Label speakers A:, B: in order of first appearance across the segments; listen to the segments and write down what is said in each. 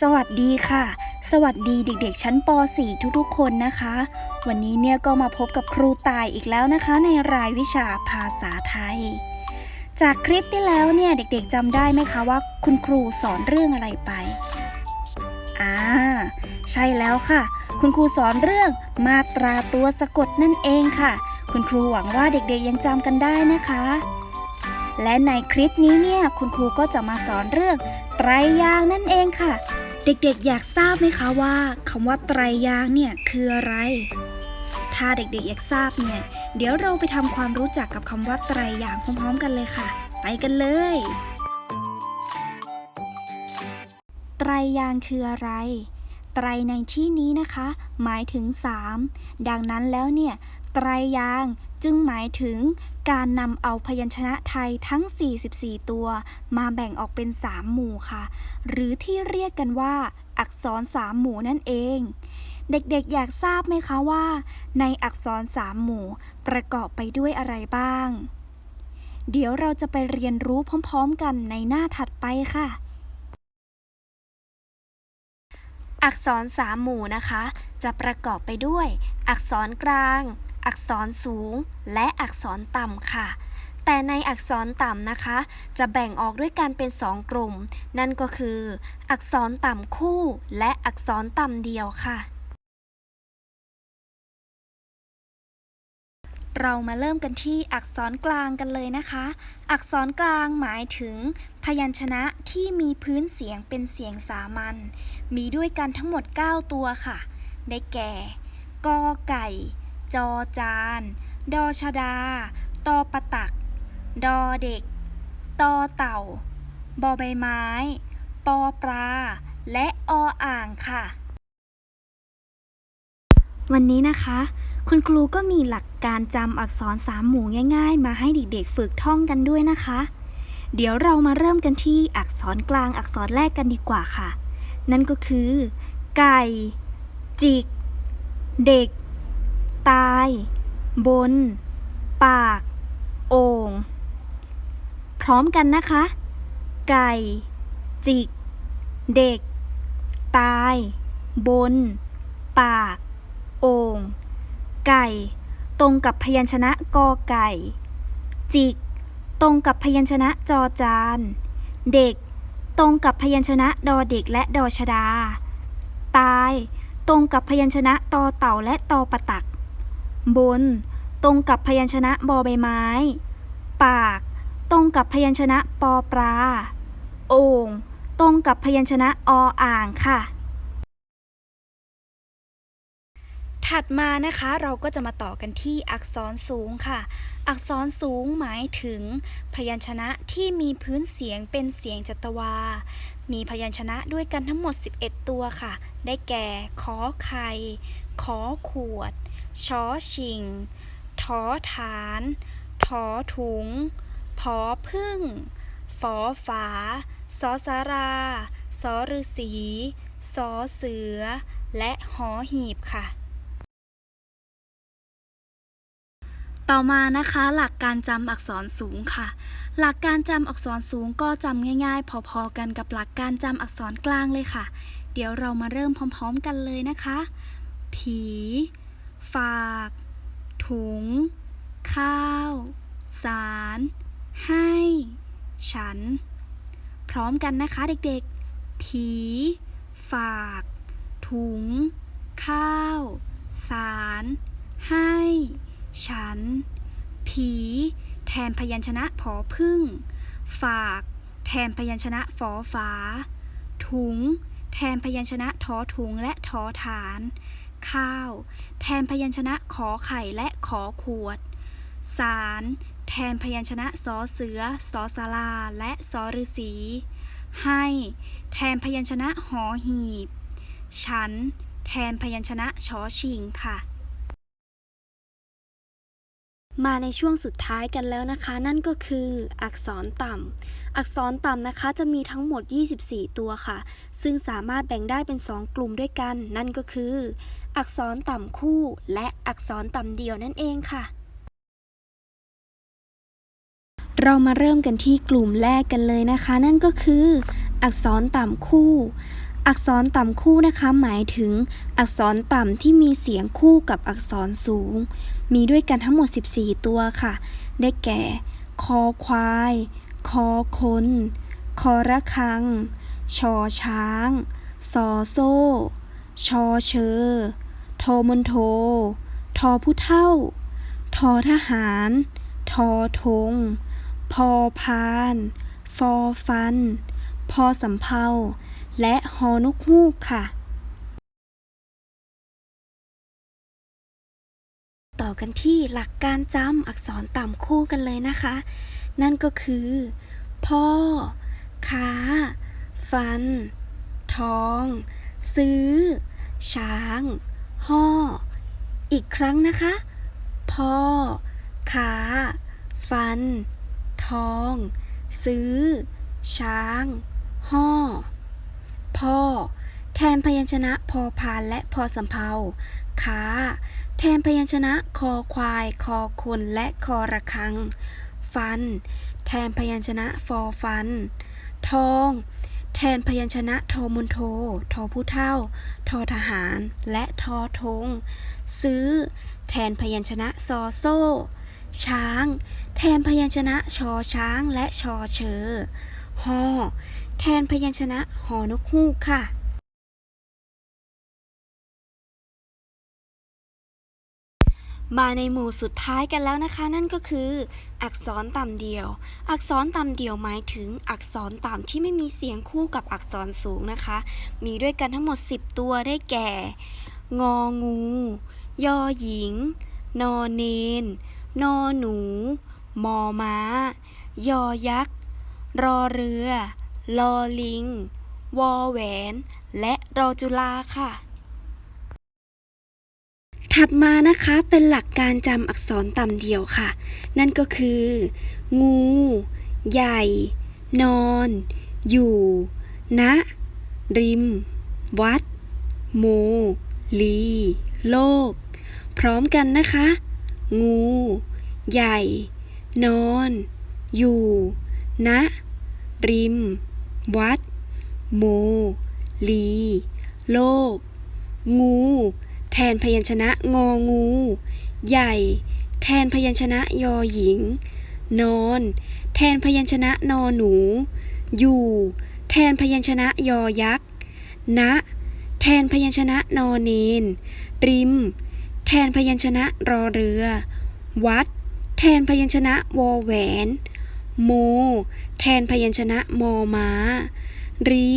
A: สวัสดีค่ะ สวัสดีเด็กๆ ชั้นป .4 ทุกๆ คนนะคะ วันนี้เนี่ยก็มาพบกับครูตายอีกแล้วนะคะ ในรายวิชาภาษาไทย จากคลิปที่แล้วเนี่ยเด็กๆจำได้ไหมคะว่าคุณครูสอนเรื่องอะไรไป อ่า ใช่แล้วค่ะ คุณครูสอนเรื่องมาตราตัวสะกดนั่นเองค่ะ คุณครูหวังว่าเด็กๆยังจำกันได้นะคะ และในคลิปนี้เนี่ยคุณครูก็จะมาสอนเรื่องไตรยางนั่นเองค่ะ เด็กๆ อยากทราบไหมคะว่าคำว่าไตรยางเนี่ยคืออะไร ถ้าเด็กๆ อยากทราบเนี่ย เดี๋ยวเราไปทำความรู้จักกับคำว่าไตรยางพร้อมๆ กันเลยค่ะ ไปกันเลย ไตรยางคืออะไร ไตรในที่นี้นะคะ หมายถึง 3 ดังนั้นแล้วเนี่ย ไตรยางจึงหมายถึง การนำเอาพยัญชนะไทยทั้ง 44 ตัว มาแบ่งออกเป็น 3 หมู่ค่ะ หรือที่เรียกกันว่า อักษร 3 หมู่นั่นเอง เด็กๆ อยากทราบไหมคะว่า ในอักษร 3 หมู่ ประกอบไปด้วยอะไรบ้าง เดี๋ยวเราจะไปเรียนรู้พร้อมๆ กันในหน้าถัดไปค่ะ อักษรสามหมู่นะคะ จะประกอบไปด้วย อักษรกลาง อักษรสูงและอักษรต่ำค่ะ แต่ในอักษรต่ำนะคะ จะแบ่งออกด้วยกันเป็นสองกลุ่ม นั่นก็คือ อักษรต่ำคู่และอักษรต่ำเดียวค่ะ เรามาเริ่มกันที่อักษรกลางกันเลยนะคะ อักษรกลางหมายถึง พยัญชนะที่มีพื้นเสียงเป็นเสียงสามัญ มีด้วยกันทั้งหมด 9 ตัวค่ะ ได้แก่ กอไก่ จอจาน ดอชดา ตอปะตัก ดอเด็ก ตอเต่า บอใบไม้ ปอปลา และออ่างค่ะ วันนี้นะคะ คุณครูก็มีหลักการจำอักษรสามหมู่ง่ายๆ มาให้เด็กๆฝึกท่องกันด้วยนะคะ เดี๋ยวเรามาเริ่มกันที่อักษรกลางอักษรแรกกันดีกว่าค่ะ นั่นก็คือ ไก่ จิก เด็ก ตาย บน ปาก โอ่งพร้อมกันนะคะ ไก่ จิก เด็ก ตาย บน ปาก โอ่งไก่ ตรงกับพยัญชนะกอไก่ จิก ตรงกับพยัญชนะจอจาน เด็ก ตรงกับพยัญชนะดอเด็กและดอชดา ตาย ตรงกับพยัญชนะตอเต่าและตอปะตัก บน ตรงกับพยัญชนะบอใบไม้ ปาก ตรงกับพยัญชนะปอปลา โอ่ง ตรงกับพยัญชนะออ่างค่ะ ถัดมานะคะเราก็จะมาต่อกันที่อักษรสูงค่ะ อักษรสูงหมายถึง พยัญชนะที่มีพื้นเสียงเป็นเสียงจัตวา มีพยัญชนะด้วยกันทั้งหมด 11 ตัวค่ะ ได้แก่ขอไข่ขอขวดชอชิงทอฐานทอถุงพอพึ่งฝอฝาสอสาราสอฤษีสอเสือ และหอหีบค่ะ ต่อมานะคะหลักการจำอักษรสูงค่ะ หลักการจำอักษรสูงก็จำง่าย ๆ พอๆกันกับหลักการจำอักษรกลางเลยค่ะ เดี๋ยวเรามาเริ่มพร้อม ๆ กันเลยนะคะ ผี ฝาก ถุง ข้าว สาร ให้ ฉัน พร้อมกันนะคะเด็กๆ ผี ฝาก ถุง ข้าว สาร ให้ ฉัน ผี แทนพยัญชนะผอพึ่ง ฝาก แทนพยัญชนะฝอฝา ถุง แทนพยัญชนะทอถุงและทอฐาน ข้าว แทนพยัญชนะขอไข่และขอขวด สาร แทนพยัญชนะสอเสือสอสาราและสอฤษีให้ แทนพยัญชนะหอหีบ ฉัน แทนพยัญชนะชอชิงค่ะ มาในช่วงสุดท้ายกันแล้วนะคะ นั่นก็คืออักษรต่ำ อักษรต่ำนะคะจะมีทั้งหมด 24 ตัวค่ะ ซึ่งสามารถแบ่งได้เป็น 2 กลุ่มด้วยกัน นั่นก็คือ อักษรต่ำคู่ และอักษรต่ำเดียวนั่นเองค่ะ เรามาเริ่มกันที่กลุ่มแรกกันเลยนะคะ นั่นก็คือ อักษรต่ำคู่ อักษรต่ำคู่นะคะ หมายถึงอักษรต่ำที่มีเสียงคู่กับอักษรสูง มีด้วยกันทั้งหมด 14 ตัวค่ะ ได้แก่ คอควาย คอคน คอระคัง ชอช้างซอโซ่ ชอเชอทอมนโท ทอผู้เท่า ทอทหาร ทอธงพอพาน ฟอฟัน พอสำเภา และฮอนกฮูกค่ะ ต่อกันที่หลักการจำอักษรต่ำคู่กันเลยนะคะ นั่นก็คือ พ่อ ค้า ฟัน ทอง ซื้อ ช้าง ห่อ อีกครั้งนะคะ พ่อ ค้า ฟัน ทอง ซื้อ ช้าง ห่อ พ่อ แทนพยัญชนะพอพานและพอสำเภาค้า แทนพยัญชนะคอควาย คอคนและคอระคัง ฟัน แทนพยัญชนะฟอฟัน ทอง แทนพยัญชนะทอมุนโท ทอผู้เท่า ทอทหาร และทอธงซื้อ แทนพยัญชนะซอโซ่ ช้าง แทนพยัญชนะชอช้างและชอเชอฮอ แทนพยัญชนะหอนกฮูกค่ะ มาในหมู่สุดท้ายกันแล้วนะคะ นั่นก็คือ อักษรต่ำเดียว อักษรต่ำเดียวหมายถึงอักษรต่ำที่ไม่มีเสียงคู่กับอักษรสูงนะคะ มีด้วยกันทั้งหมด 10 ตัวได้แก่ งองู ยอหญิง นอเนน นอหนู มอม้า ยอยักษ์ รอเรือ ลอลิง วอแหวน และรอจุฬาค่ะ ถัดมานะคะเป็นหลักการจำอักษรต่ำเดียวค่ะ นั่นก็คือ งู ใหญ่ นอน อยู่ณริม วัด โม ลี โลก พร้อมกันนะคะ งู ใหญ่ นอน อยู่ณริม วัด โม ลี โลก งู แทนพยัญชนะงองู ใหญ่ แทนพยัญชนะยอหญิง นอน แทนพยัญชนะนอหนู อยู่ แทนพยัญชนะยอยักษ์ณแทนพยัญชนะนอเนน ริม แทนพยัญชนะรอเรือ วัด แทนพยัญชนะวอแหวน โม แทนพยัญชนะมอม้า รี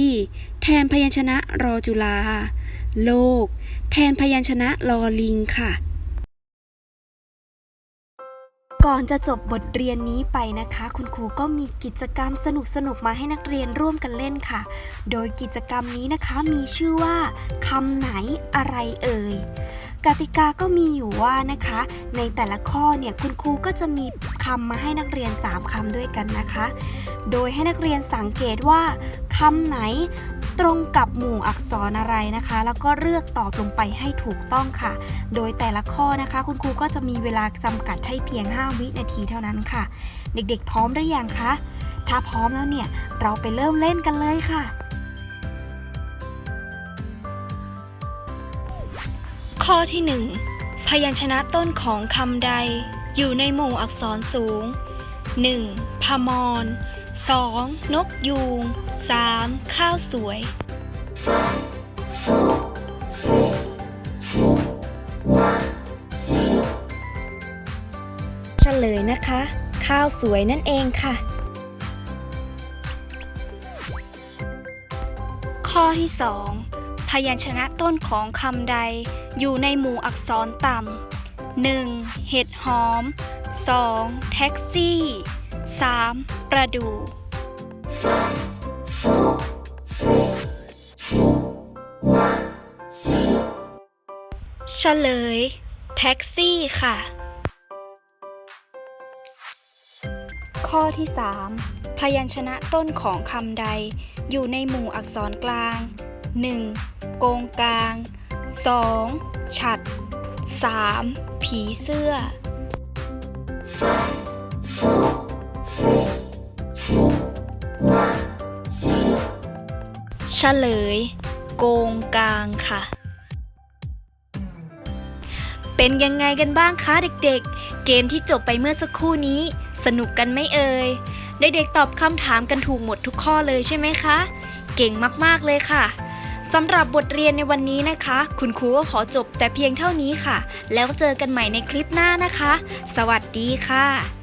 A: แทนพยัญชนะรอจุฬาโลก แทนพยัญชนะลอลิงค่ะ ก่อนจะจบบทเรียนนี้ไปนะคะ คุณครูก็มีกิจกรรมสนุกๆมาให้นักเรียนร่วมกันเล่นค่ะ โดยกิจกรรมนี้นะคะมีชื่อว่าคำไหนอะไรเอ่ย กติกาก็มีอยู่ว่านะคะ ในแต่ละข้อเนี่ยคุณครูก็จะมีคำมาให้นักเรียน 3คำด้วยกันนะคะ โดยให้นักเรียนสังเกตว่าคำไหนตรงกับหมู่อักษรอะไรนะคะ แล้วก็เลือกตอบลงไปให้ถูกต้องค่ะ โดยแต่ละข้อนะคะ คุณครูก็จะมีเวลาจำกัดให้เพียง 5 วินาทีเท่านั้นค่ะ เด็กๆ พร้อมหรือยังคะ ถ้าพร้อมแล้วเนี่ย เราไปเริ่มเล่นกันเลยค่ะ ข้อที่ 1 พยัญชนะต้นของคำใด อยู่ในหมู่อักษรสูง 1. พมร 2. นกยูง 3. ข้าวสวย เฉลยนะคะ ข้าวสวยนั่นเองค่ะ ข้อที่2พ ยัญชนะต้นของคำใด อยู่ในหมู่อักษรต่ำ 1. เห็ดหอม 2. แท็กซี่ 3. ประดู่เฉลย แท็กซี่ค่ะ ข้อที่ 3 พยัญชนะต้นของคำใด อยู่ในหมู่อักษรกลาง 1. โกงกลาง 2. ฉัด 3. ผีเสื้อ เฉลย โกงกลางค่ะเป็นยังไงกันบ้างคะเด็กๆ เกมที่จบไปเมื่อสักครู่นี้ สนุกกันไหมเอ่ย เด็กๆตอบคำถามกันถูกหมดทุกข้อเลยใช่ไหมคะ เก่งมากๆเลยค่ะ สำหรับบทเรียนในวันนี้นะคะ คุณครูก็ขอจบแต่เพียงเท่านี้ค่ะ แล้วเจอกันใหม่ในคลิปหน้านะคะ สวัสดีค่ะ